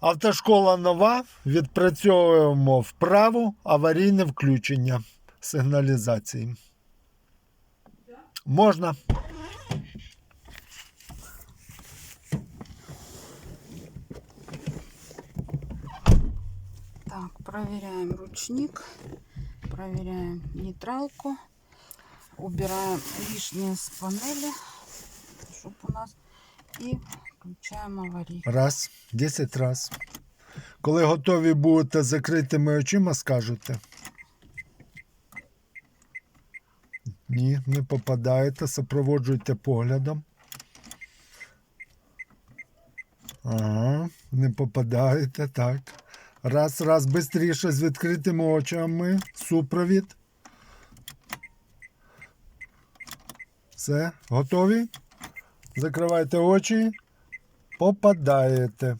Автошкола нова. Відпрацьовуємо вправу аварійне включення сигналізації. Можна. Так, проверяем ручник, проверяем нейтралку, убираем лишнее с панели, чтобы у нас и включаем аварийку. Раз, 10 раз. Коли готові будете закритими очима, скажете. Ні, не попадаєте, супроводжуйте поглядом. Ага, не попадаєте, так. Раз, раз, швидше з відкритими очами. Супровід. Все, готові? Закривайте очі. Попадаєте.